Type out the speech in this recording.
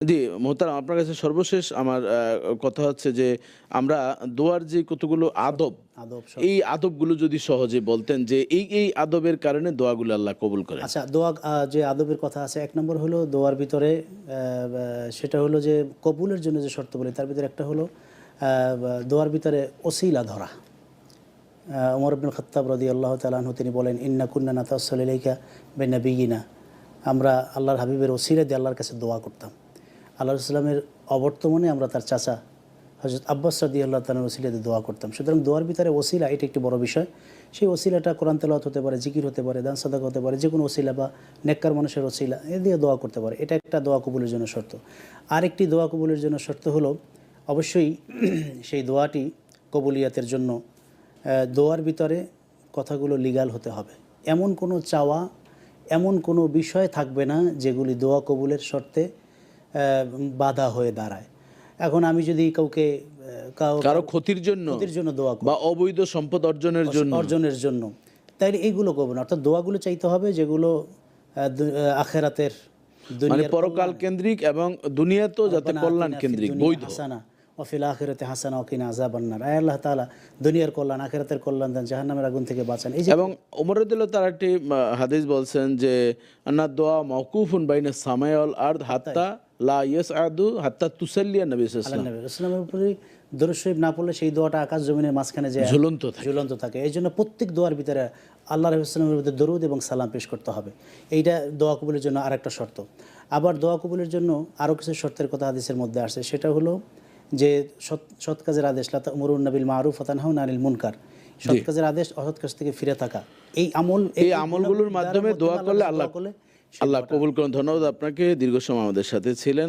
জি মোহতারাম আপনার কাছে সর্বশেষ আমার কথা হচ্ছে যে আমরা দোয়ার যে কতগুলো আদব আদব এই আদবগুলো যদি সহজে বলতেন যে এই এই আদবের কারণে দোয়াগুলো আল্লাহ কবুল করে আচ্ছা দোয়া যে আদবের কথা আছে এক নম্বর হলো দোয়ার ভিতরে সেটা হলো যে কবুলের জন্য যে শর্ত বলি তার ভিতরে একটা হলো দোয়ার ভিতরে ওসিলা ধরা। ওমর আব্দুল খত্তাব রদি আল্লাহ তালাহু তিনি বলেন ইন্না কুন্না নাতাসলিকা বেনা বিগিনা আমরা আল্লাহর হাবিবের ওসিলা দিয়ে আল্লাহর কাছে দোয়া করতাম। আল্লাহ ইসলামের অবর্তমানে আমরা তার চাচা হজরত আব্বাস সাদি আল্লাহ তালার ওসিলাতে দোয়া করতাম। সুতরাং দোয়ার ভিতরে ওসিলা, এটা একটি বড় বিষয়। সেই ওসিলাটা কোরআন তেলাওয়াত হতে পারে, জিকির হতে পারে, দান সাদাক হতে পারে যে কোনো ওসিলা বা নেককার মানুষের ওসিলা, এ দিয়ে দোয়া করতে পারে। এটা একটা দোয়া কবুলের জন্য শর্ত। আরেকটি দোয়া কবুলের জন্য শর্ত হলো, অবশ্যই সেই দোয়াটি কবুলিয়াতের জন্য দোয়ার ভিতরে কথাগুলো লিগাল হতে হবে। এমন কোনো চাওয়া, এমন কোনো বিষয় থাকবে না যেগুলি দোয়া কবুলের শর্তে বাধা হয়ে দাঁড়ায়। এখন আমি যদি কাউকে কারও ক্ষতির জন্য ক্ষতির জন্য দোয়া করি বা অবৈধ সম্পদ অর্জনের জন্য। অর্জনের জন্য। তাই এইগুলো করব না। অর্থাৎ দোয়াগুলো চাইতে হবে যেগুলো আখেরাতের মানে পরকাল কেন্দ্রিক এবং দুনিয়াতেও যাতে কল্যাণ কেন্দ্রিক বৈধ। হাসানা অফিল আখিরাতে হাসানা অকিনা আজাবান্নার আয় আল্লাহ তাআলা দুনিয়ার কল্যাণ আখিরাতের কল্যাণ দেন জাহান্নামের আগুন থেকে বাঁচান। এই এবং ওমরদুল্লাহ তার একটি হাদিস বলছেন যে আন্না দোয়া মওকুফুন বাইনা সামায়াল আরদ হাত্তা লা ইয়াসআদু হাত্তা তুসাল্লিয়া নবী সাল্লাল্লাহু আলাইহি নবী ইসলামের উপরে দরুদ শরীফ না পড়লে সেই দোয়াটা আকাশ জমিনের মাঝখানে যে ঝুলন্ত থাকে। ঝুলন্ত থাকে। এই জন্য প্রত্যেক দোয়ার ভিতরে আল্লাহ রহিমের ভিতরে দরুদ এবং সালাম পেশ করতে হবে। এইটা দোয়া কবুলের জন্য আরেকটা শর্ত। আবার দোয়া কবুলের জন্য আরও কিছু শর্তের কথা হাদিসের মধ্যে আসে। সেটা হলো যে সৎ সৎ কাজের আদেশ লাতা নবিল মারুফ ফাতানহাউ মুনকার। সৎ কাজের আদেশ অসৎ কাজ থেকে ফিরে থাকা। এই আমল এই আমলগুলোর মাধ্যমে দোয়া করলে আল্লাহ করলে আল্লাহ কবুল করুন। ধন্যবাদ আপনাকে। দীর্ঘ সময় আমাদের সাথে ছিলেন।